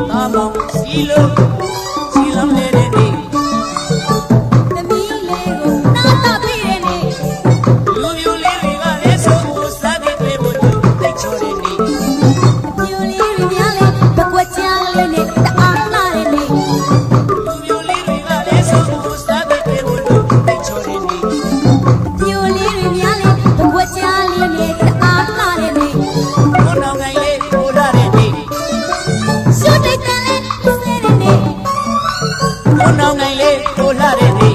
စီလုံးလေးတဲ့နေ့သမီးလေးကိုနာတာပြည့်တဲ့နေ့လူမျိုးလေးတွေကလည်းဆိုဖို့စားတဲ့တွေ့ဖို့တိတ်ချိုးတဲ့နေ့ပြိုလေးတွေများလေပကွက်ချလေးနဲ့ ဘုံနောင်နိုင်လေးကိုလှတဲ့နေ့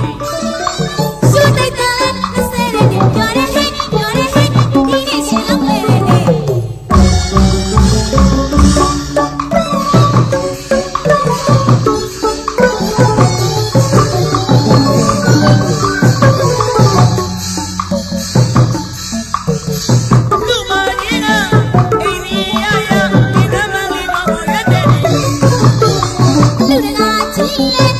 你。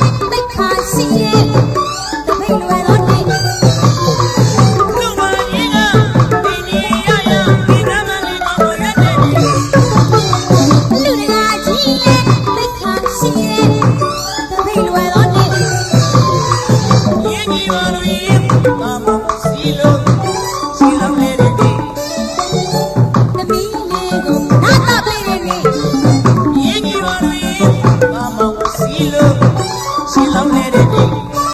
love.